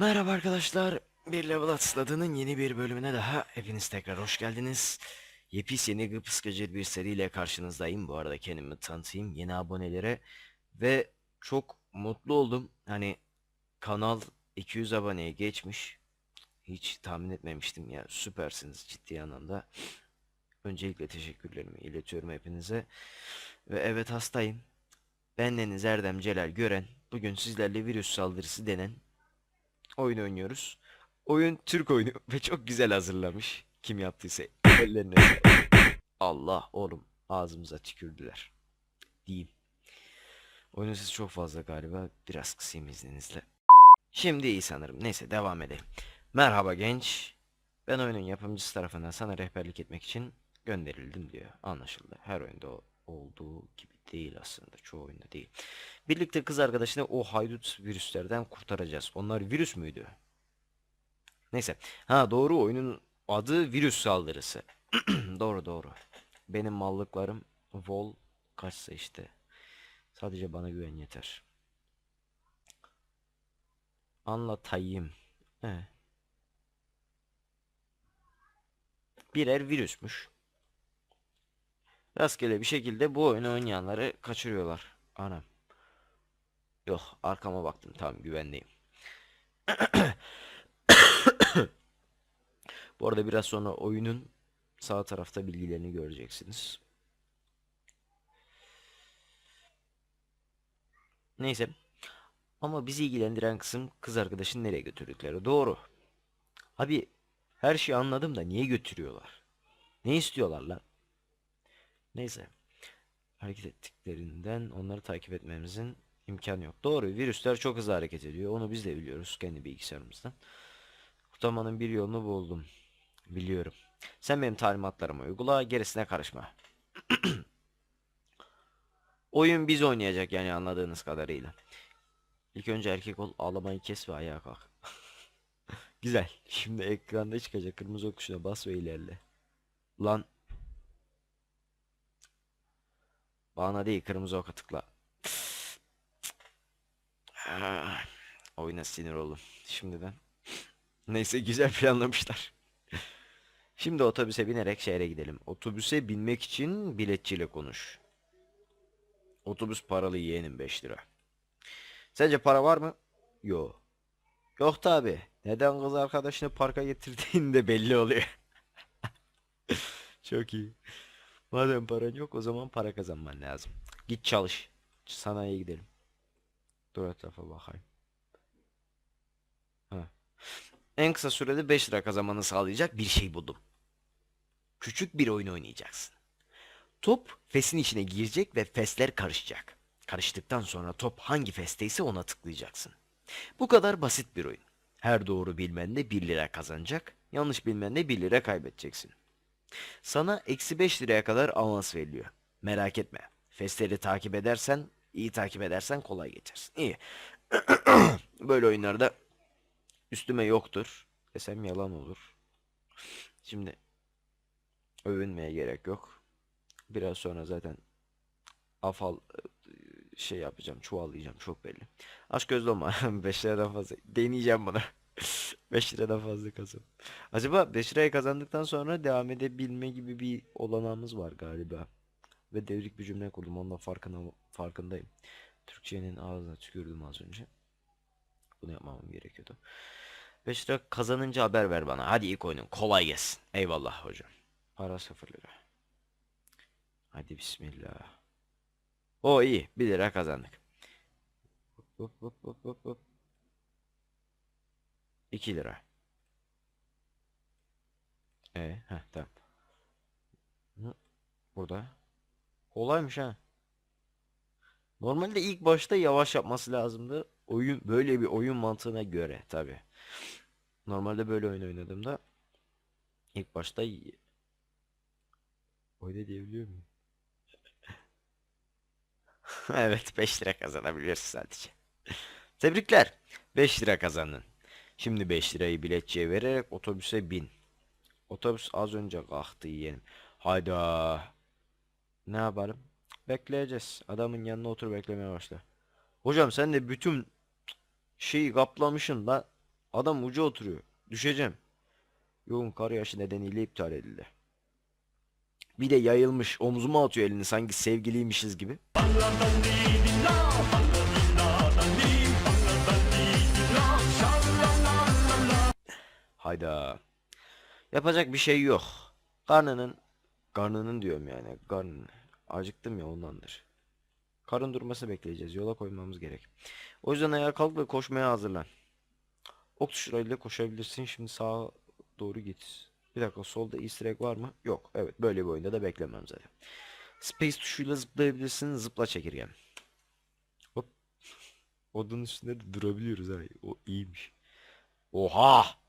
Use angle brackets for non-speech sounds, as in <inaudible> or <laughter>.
Merhaba arkadaşlar. Bir Level Atladığı'nın yeni bir bölümüne daha hepiniz tekrar hoş geldiniz. Yepis yeni gıpıskıcı bir seriyle karşınızdayım. Bu arada kendimi tanıtayım yeni abonelere. Ve çok mutlu oldum. Hani kanal 200 aboneye geçmiş. Hiç tahmin etmemiştim ya. Süpersiniz ciddi anlamda. Öncelikle teşekkürlerimi iletiyorum hepinize. Ve evet hastayım. Bendeniz Erdem Celal Gören. Bugün sizlerle virüs saldırısı denen oyun oynuyoruz. Oyun Türk oyunu <laughs> ve çok güzel hazırlamış. Kim yaptıysa ellerine. Allah oğlum ağzımıza tükürdüler. Diyeyim. Oyunun sesi çok fazla galiba. Biraz kısayım izninizle. Şimdi iyi sanırım. Neyse devam edelim. Merhaba genç. Ben oyunun yapımcısı tarafından sana rehberlik etmek için gönderildim diyor. Anlaşıldı. Her oyunda olduğu gibi değil aslında. Çoğu oyunda değil. Birlikte kız arkadaşını o haydut virüslerden kurtaracağız. Onlar virüs müydü? Neyse. Ha doğru oyunun adı virüs saldırısı. <clears throat> doğru doğru. Benim mallıklarım vol kaçsa işte. Sadece bana güven yeter. Anlatayım. He. Birer virüsmüş. Rastgele bir şekilde bu oyunu oynayanları kaçırıyorlar. Anam. Yok arkama baktım tamam güvendeyim. <coughs> Bu arada biraz sonra oyunun sağ tarafta bilgilerini göreceksiniz. Neyse. Ama bizi ilgilendiren kısım kız arkadaşın nereye götürdükleri. Doğru. Abi her şeyi anladım da niye götürüyorlar? Ne istiyorlar lan? Neyse. Hareket ettiklerinden onları takip etmemizin imkanı yok. Doğru, virüsler çok hızlı hareket ediyor. Onu biz de biliyoruz kendi bilgisayarımızdan. Kurtarmanın bir yolunu buldum. Biliyorum. Sen benim talimatlarımı uygula, gerisine karışma. <clears throat> Oyun biz oynayacak yani anladığınız kadarıyla. İlk önce erkek ol, ağlamayı kes ve ayağa kalk. <laughs> Güzel. Şimdi ekranda çıkacak kırmızı ok tuşuna bas ve ilerle. Lan. Bana değil kırmızı oka tıkla. Ah, Oyuna sinir oldum şimdiden. Neyse güzel planlamışlar. Şimdi otobüse binerek şehre gidelim. Otobüse binmek için biletçiyle konuş. Otobüs paralı yeğenim 5 lira. Sence para var mı? Yok. Yok tabi. Neden kız arkadaşını parka getirdiğin de belli oluyor. <laughs> Çok iyi. Madem paran yok o zaman para kazanman lazım. Git çalış. Sanayiye gidelim. Dur etrafa bakayım. Ha. En kısa sürede 5 lira kazanmanı sağlayacak bir şey buldum. Küçük bir oyun oynayacaksın. Top fesin içine girecek ve fesler karışacak. Karıştıktan sonra top hangi festeyse ona tıklayacaksın. Bu kadar basit bir oyun. Her doğru bilmende 1 lira kazanacak, yanlış bilmende 1 lira kaybedeceksin. Sana eksi 5 liraya kadar avans veriliyor. Merak etme. Festleri takip edersen, iyi takip edersen kolay geçersin. İyi. <clears throat> Böyle oyunlarda üstüme yoktur desem yalan olur. Şimdi övünmeye gerek yok. Biraz sonra zaten afal şey yapacağım, çuvallayacağım çok belli. Aşk gözlü olma. <laughs> 5 liradan fazla. Deneyeceğim bunu. <laughs> 5 liradan fazla kazan. Acaba 5 lirayı kazandıktan sonra devam edebilme gibi bir olanağımız var galiba. Ve devrik bir cümle kurdum. Ondan farkına, farkındayım. Türkçenin ağzına tükürdüm az önce. Bunu yapmamam gerekiyordu. 5 lira kazanınca haber ver bana. Hadi ilk oyunun. Kolay gelsin. Eyvallah hocam. Para 0 lira. Hadi bismillah. O iyi. 1 lira kazandık. Hop hop hop hop hop. 2 lira. E, heh, tamam. Burada. Kolaymış ha. Normalde ilk başta yavaş yapması lazımdı. Oyun böyle bir oyun mantığına göre tabi. Normalde böyle oyun oynadığımda ilk başta öyle diyebiliyor muyum? <laughs> Evet 5 lira kazanabiliyorsun sadece. Tebrikler. 5 lira kazandın. Şimdi 5 lirayı biletçiye vererek otobüse bin. Otobüs az önce kalktı yeğenim. Hayda. Ne yapalım? Bekleyeceğiz. Adamın yanına otur beklemeye başla. Hocam sen de bütün şeyi kaplamışsın da Adam ucu oturuyor. Düşeceğim. Yoğun kar yağışı nedeniyle iptal edildi. Bir de yayılmış. Omzuma atıyor elini sanki sevgiliymişiz gibi. Hayda. Yapacak bir şey yok. Karnının karnının diyorum yani. Karnın. Acıktım ya ondandır. Karın durması bekleyeceğiz. Yola koymamız gerek. O yüzden ayağa kalk ve koşmaya hazırlan. Ok tuşlarıyla koşabilirsin. Şimdi sağa doğru git. Bir dakika solda easter egg var mı? Yok. Evet böyle bir oyunda da beklemem zaten. Space tuşuyla zıplayabilirsin. Zıpla çekirgen. Hop. <laughs> Odun üstünde de durabiliyoruz ha. O iyiymiş. Oha!